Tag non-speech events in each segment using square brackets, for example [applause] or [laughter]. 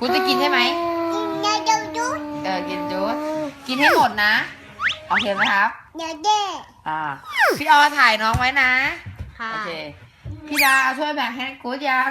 กูจะกินใช่ไหมเดี๋ยวเดี๋ยวดูเออกินจูดกินให้หมดนะโอเคไหมครับเดี๋ยวเดี๋ยวอ่าพี่ออถ่ายน้องไว้นะค่ะโอเคพี่ดาเอาช่วยแบ่งให้กูดยัง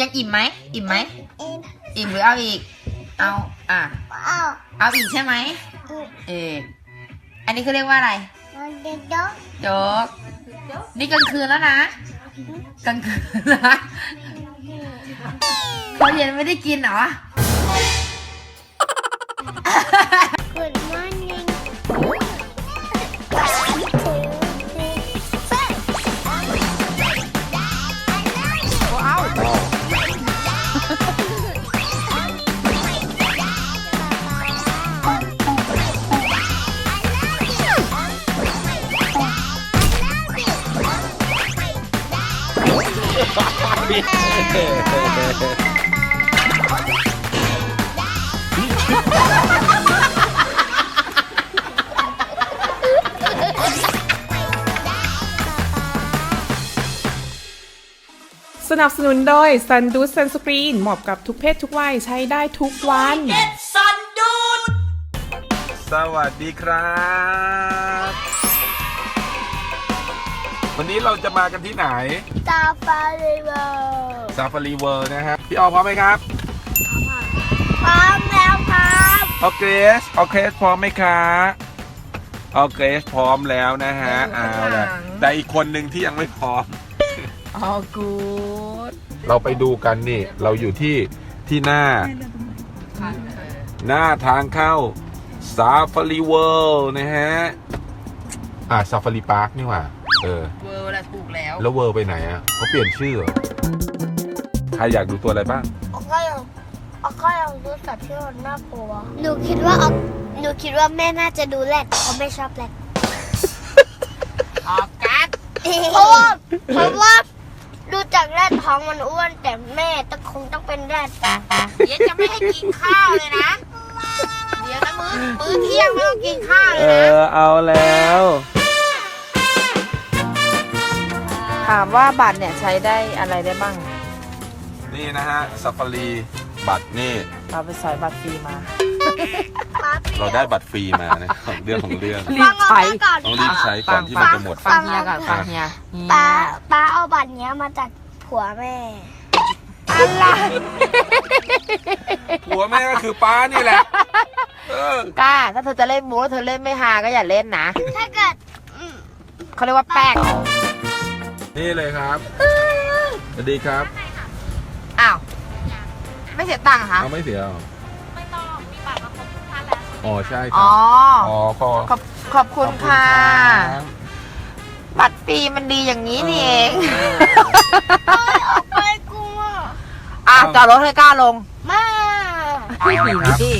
ยังอิ่มไหมอิ่มไหมเอ็มอิ่มหรือเอาอีก เอาอะเอาเอาอีกใช่ไหมเอออันนี้เขาเรียกว่าอะไรเดี๋ยวเดี๋ยวโจ๊ก นี่กลางคืนแล้วนะกลางคืนนะเขาเย็นไม่ได้กินเหรอ นับสนุนโดย Sun d u s Sunscreen เหมาะกับทุกเพศทุกวัยใช้ได้ทุกวันสวัสดีครับ วันนี้เราจะมากันที่ไหนตาฟาริเวอร์ซาฟารีเวิร์นะครับพี่ออพร้อมไหมครับพร้อมแล้วครับออเกรสออเกรสพร้อมไหมคะออเกรสพร้อมแล้วนะฮะเออเอาข้างหลัละงแต่อีกคนหนึ่งที่ยังไม่พร้อมอ๋อกูด เราไปดูกันนี่ เราอยู่ที่ที่หน้า หน้าทางเข้าซาฟารีเวิลด์นะฮะ อ่าซาฟารีพาร์คนี่หว่า เออ เวอร์ละถูกแล้ว แล้วเวิร์ไปไหนอะเขาเปลี่ยนชื่อเหรอใครอยากดูตัวอะไรบ้างก็ยังก็ยังดูสัตว์ที่มันน่ากลัวหนูคิดว่าเอาหนูคิดว่าแม่น่าจะดูแรดเพราะไม่ชอบแรดออกกัดเพราะว่าเพราะว่า ดูจากแรดท้องมันอ้วน แต่แม่ต้องคงต้องเป็นแรดเดี๋ยวจะไม่ให้กินข้าวเลยนะ เดี๋ยวนะมื้อมื้อเที่ยงไม่ต้องกินข้าวเลเอยนะอ เอาแล้ว ถามว่าบัตรเนี่ยใช้ได้อะไรได้บ้างนี่นะฮะซาฟารีบัตรนี่เราไปสอยบัตรฟรีมา เราได้บัตรฟรีมานะของเรื่องของเรื่องรีบใช้ก่อนต้องรีบใช้ก่อนที่มันจะหมด ฟังเฮียก่อนฟังเฮียเฮียป้าป้าเอาบัตรเนี้ยมาจากผัวแม่อะไรผัวแม่ก็คือป้านี่แหละเออกล้า ถ้าเธอจะเล่นมูแล้วเธอเล่นไม่ฮาก็อย่าเล่นนะ ถ้าเกิดอืมเขาเรียกว่าแป้งนี่เลยครับสวัสดีครับ อ้าว ไม่เสียตังค์เหรอคะเอาไม่เสียหรอ อ๋อใช่ครัอ๋บออ๋อพอขอบขอบคุณค่ะ รับบัตรฟรีมันดีอย่างนี้นี่เองไปกลัวอะจอดรถให้กล้าลงมาไม่ดีพี่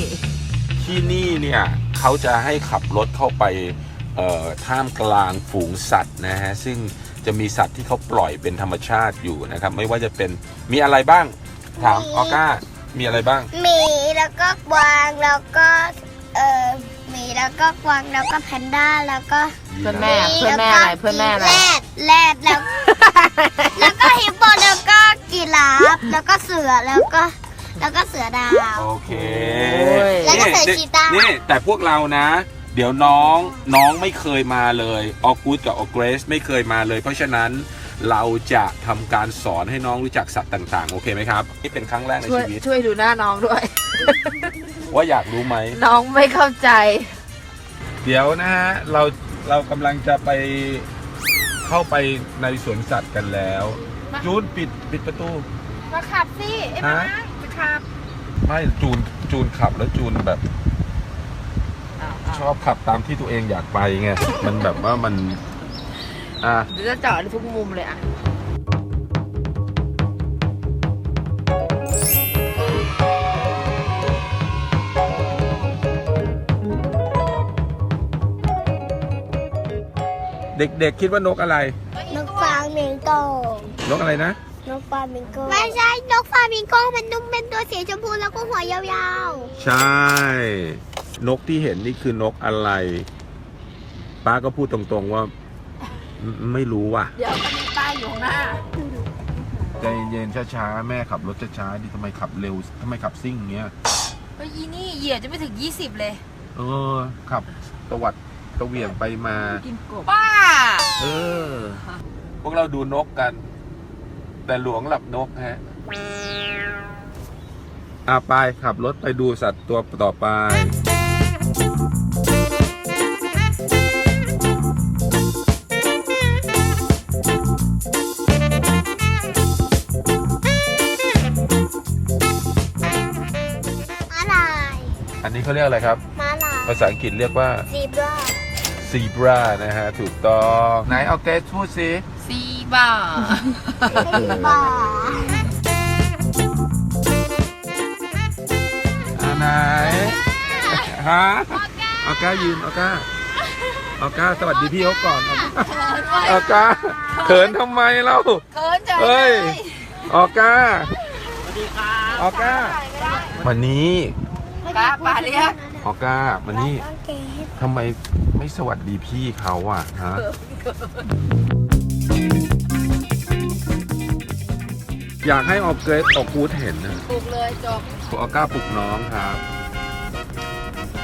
ที่นี่เนี่ยเขาจะให้ขับรถเข้าไปเอ่อท่ามกลางฝูงสัตว์นะฮะซึ่งจะมีสัตว์ที่เขาปล่อยเป็นธรรมชาติอยู่นะครับ ไม่ว่าจะเป็นมีอะไรบ้างถามออก้ามีอะไรบ้าง หมีแล้วก็กวางแล้วก็ เอ่อหมีแล้วก็กวางแล้วก็แพนด้าแล้วก็เพื่อนแม่เพื่อนแม่อะไรเพื่อนแม่อะไร แรดแรดแล้วแล้วก็ฮิปโปแล้วก็กีราฟแล้วก็เสือแล้วก็ แล้วก็เสือดาว โอเคแล้วก็ใส่นี่ชีต้านี่ แต่พวกเรานะ เดี๋ยวน้องน้องไม่เคยมาเลยออกูดกับออเกรสไม่เคยมาเลย เพราะฉะนั้นเราจะทำการสอนให้น้องรู้จักสัตว์ต่างๆ โอเคไหมครับ นี่เป็นครั้งแรกในช่วยชีวิต ช่วยดูหน้าน้องด้วย ว่าอยากรู้ไหม น้องไม่เข้าใจ เดี๋ยวนะฮะเราเรากำลังจะไปเข้าไปในสวนสัตว์กันแล้ว จูนปิดปิดประตู มาขับสิไอ้ฮะมาขับไม่จูนจูนขับแล้วจูนแบบ ชอบขับตามที่ตัวเองอยากไปไงมันแบบว่ามัน อะ เดี๋ยวจะจอดในทุกมุมเลยอะ เด็กๆคิดว่านกอะไร นกฟามิงโกนกอะไรนะ นกฟามิงโกไม่ใช่นกฟามิงโกมันนุ่มเป็นตัวสีชมพูแล้วก็หัวยาวใช่ นกที่เห็นนี่คือนกอะไร ป้าก็พูดตรงๆว่าไม่ไม่รู้ว่ะ เดี๋ยวมันมีป้ายอยู่ข้างหน้าใจเย็นๆช้าๆแม่ขับรถช้าๆดิทำไมขับเร็วทำไมขับซิ่งเงี้ยเฮ้ยอีนี่เหยียดจะไม่ถึง 20 เลย เออขับตวัด ตะเหวี่ยงไปมาป้า เออ พวกเราดูนกกัน แต่หลวงหลับนกฮะอะไปขับรถไปดูสัตว์ตัวต่อไป ม้าลายอันนี้เขาเรียกอะไรครับ ม้าลายภาษาอังกฤษเรียกว่า ซีบรา ซีบรานะฮะ ถูกต้องไหนเอาเกรซพูดสิซีบ้าซีบราอันไหนฮะเอาก้ายืนเอาก้าเอาก้าสวัสดีพี่เขาก่อนเอาก้าเขินทำไมเล่าเขินจังเฮ้ยเลยออก้าสวัสดีครับออก้าวันนี้ป้าป้าเรียก ออก้าวันนี้ต้องเกตทำไมไม่สวัสดีพี่เขาอะฮะอยากให้ออกเกรดออกกูดเห็นนะปลุกเลยจบออก้าปลุกน้องครับ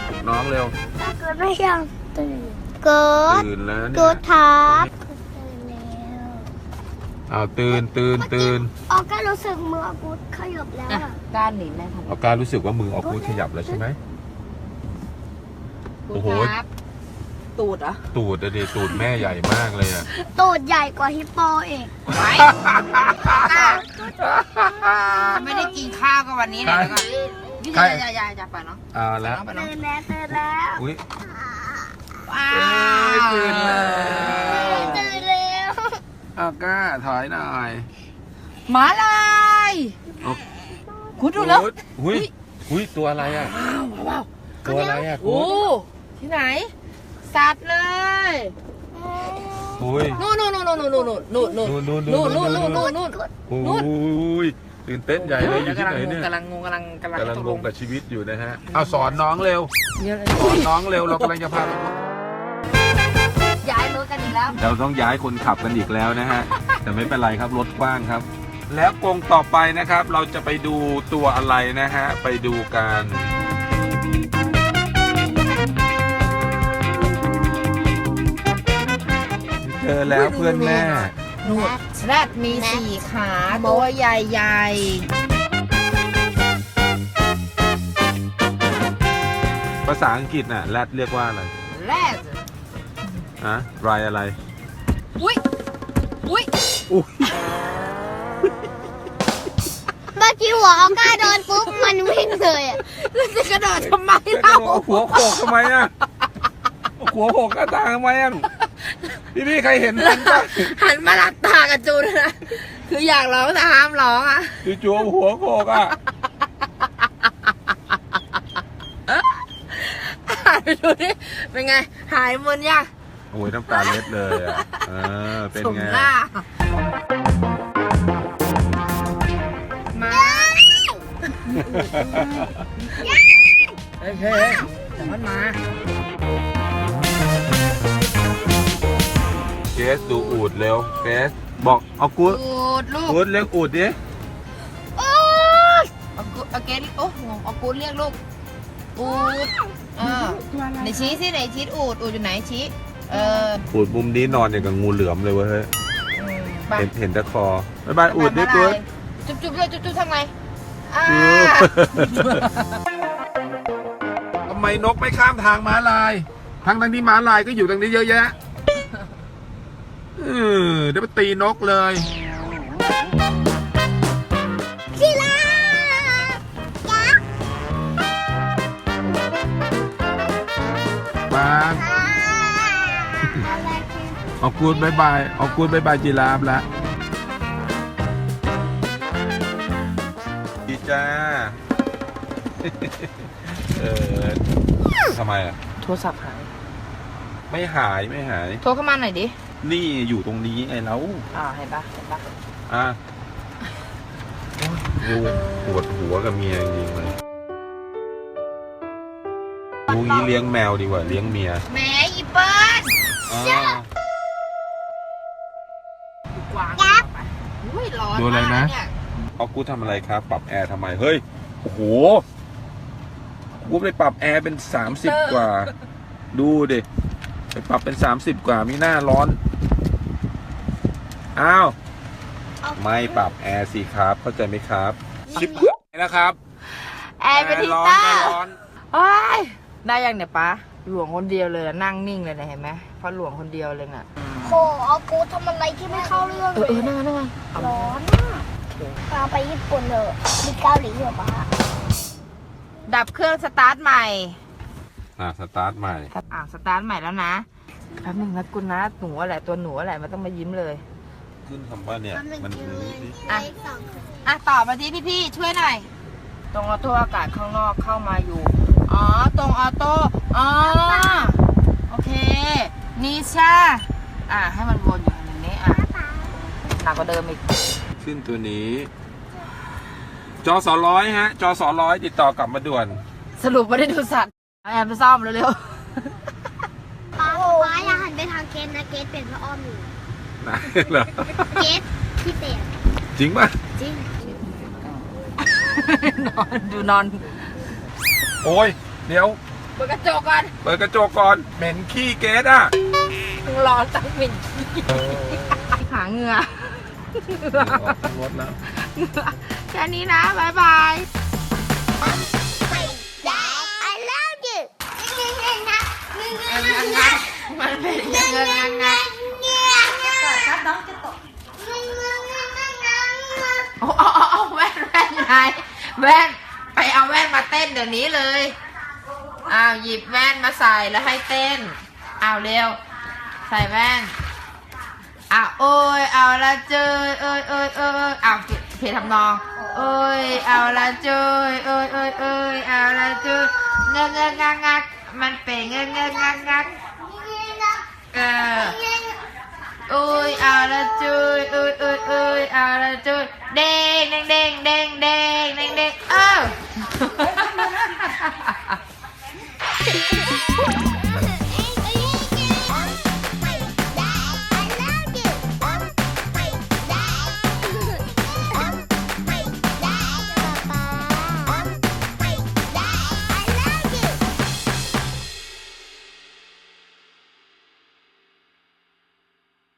ปลุกน้องเร็วถ้าเกิดไม่ยังตื่นเกิดตื่นแล้วเกิเนี่ยดทับตื่นแล้วอ้าวตื่นตื่นตื่นออกก็รู้สึกมืออากุดขยับแล้วอะด้านหนินแม่ทำออก้ารู้สึกว่ามือออกกูดขยับแล้วใช่ไหม โอ้โห ครับตูดเหรอตูดอะดิตูดแม่ใหญ่มากเลยอะตูดใหญ่กว่าฮิปโปเองไปไม่ได้กินข้าวก็วันนี้เลยแล้วก็นี่ใครอย่าอย่าอย่าไปเนาะเอาแล้วไปเนาะตื่นแล้วตื่นแล้วอุ้ยว้าเอ้ยตื่นแล้วตื่นแล้วออก้าถอยหน่อยหมาลายเอาคุณดูแล้วอุ้ยอุ้ยตัวอะไรอะว้าวว้าว ตัวอะไรอะโอ้ที่ไหน สัตว์เลยอุ้ยนู่นนู่นนู่นนู่นนู่นนู่นนู่นนู่นนู่นนู่นนู่นนู่นนู่นนู่นอุ้ยตื่นเต้นใหญ่เลยอยู่ที่ไหนเนี่ยกำลังงงกำลังกำลังกำลังตงงกับชีวิตอยู่นะฮะเอาสอนน้องเร็วเยอะเลยสอนน้องเร็วเรากำลังจะพาย้ายรถกันอีกแล้ว เราต้องย้ายคนขับกันอีกแล้วนะฮะแต่ไม่เป็นไรครับรถกว้างครับ แล้วกรงต่อไปนะครับ เราจะไปดูตัวอะไรนะฮะไปดูกัน เจอแล้วเพื่อนแม่นู่นแรดมีสี่ขาตัวใหญ่ภาษาอังกฤษน่ะแรดเรียกว่าอะไรๆแรดฮะไรอะไร อุ้ยอุ้ยอุ้ยเมื่อกี้หัวออกก้าโดนปุ๊บมันวิ่งเลยอะแล้วจะกระโดดทำไมแล้วเล่าก็หัวโขกทำไมอะหัวโขกกระตางทำไมอะ พี่พี่ๆใครเห็นมันปะหันมาหลับตากับจูนนะคืออยากร้องแต่ห้ามร้องอะจู่ๆหัวโขกอะหันไปดูดิเป็นไง หายมึนยังโอ้ยน้ำตาเล็ดเลยอะเออเป็นสมไงหน้ามาเฮ้ยเฮ้ยเดี๋ยวมันมา เกสดูอูดเร็วเกสบอกเอากูดอูดลูกกูดเรียกอูดดิเอากูเอาเกดโอ้โหเอากูดเรียกลูกอูดเออไหนชี้สิไหนชี้อูดอูดอยู่ไหนชี้เอออูดมุมนี้นอนอย่างกับงูเหลือมเลยเว้ยเฮ้ยอืมไปเห็นเห็นแต่คอบ๊ายบายอูดดิกูดจุ๊บจุ๊บเลยจุ๊บจุ๊บทำไงอ่าทำไมนกไม่ข้ามทางม้าลายทั้งทั้งที่ม้าลายก็อยู่ตรงนี้เยอะแยะ เออเดี๋ยวไปตีนกเลยกีฬายักษ์บางอ่าอะไรคือเอากูดบายบายเอากูดบายบายจีราฟละดีจ้า เออทำไมอะ โทรศัพท์หาย ไม่หายไม่หาย โทรเข้ามาหน่อยดิ นี่อยู่ตรงนี้ไงแล้วอ่าเห็นปะเห็นปะอะดูปวดหัวกับเมียจริงๆเลยดูงี้เลี้ยงแมวดีกว่าเลี้ยงเมียแหมอีเปิ้ลอ่ากวางยัร้อนดูอะไรนะมากเนี่ยเอากูทำอะไรครับ ปรับแอร์ทำไม เฮ้ย โอ้โห กูไปปรับแอร์เป็นสามสิบกว่า ดูดิ ไปปรับเป็นสามสิบกว่ามีหน้าร้อน อ้าว ไม่ปรับแอร์สิครับ เข้าใจไหมครับ ชิปนะครับแอร์เป็นฮีร้อนเตอแอร์ร์ร้อน โอ้ยได้ยังเนี่ยป้าหลวงคนเดียวเลยอะนั่งนิ่งเลยนะเห็นไหมเพราะหลวงคนเดียวเลยน่ะโหอากูทำอะไรที่ไม่เข้าเรื่องเออเออนั่งนั่งร้อนมากพาไปญี่ปุ่นเถอะมีเกาหลีเหรอปะดับเครื่องสตาร์ทใหม่ อ่าสตาร์ทใหม่ อ่าสตาร์ทใหม่แล้วนะแป๊บนึงนะกุณนะหนูอะไรตัวหนูอะไรมันต้องมายิ้มเลย ขึ้นคำว่าเนี่ย มันอะอะต่อมาดิพี่พี่ๆช่วยหน่อย ตรงออโต้อากาศข้างนอกเข้ามาอยู่ อ๋อ ตรงออโต้ อ๋อ โอเค นิชา อะ ให้มันวนอยู่อย่างนี้ อะ หนักกว่าเดิมอีก ขึ้นตัวนี้ จอสอร้อยฮะ จอสอร้อยติดต่อกลับมาด่วน สรุปไม่ได้ดูสัตว์เอาแอมไปซ่อมเร็วป้าป้าอย่าหันไปทางเกตนะเกตเป็นพระอ้อมอยู่ นะเหรอเกตที่เปลี่ยนจริงป่ะจริงๆนอนดูนอนโอ้ยเดี๋ยว เปิดกระจกก่อนเปิดกระจกก่อนเหม็นขี้เกสอะร้อนตั้งเป็นขี้หาเหงื่อออกรถแล้วแค่นี้นะบายบาย I love you มันเป็นเงินงานงานโอ้เอาเอาเอาแว่นแว่นอยู่ไหนแว่นไปเอาแว่นมาเต้นเดี๋ยวนี้เลยอ้าวหยิบแว่นมาใส่แล้วให้เต้นอ้าวเร็ว ใส่แว่นอ้าวโอ้ยเอาละเจยเอ้ยเอ้ยเอ้ยอ้าวเพลงทำนองเอ้ยเอาละเจยเอ้ยเอ้ยเอ้ยเอาละเจยเงงเงงงักงักมันเป็นเงงเงงงักงักเออ ơi à là chơi. Ơi ơi ơi à là chơi. Đen đen đen đen đen đen đen. Ơ ờ. [laughs]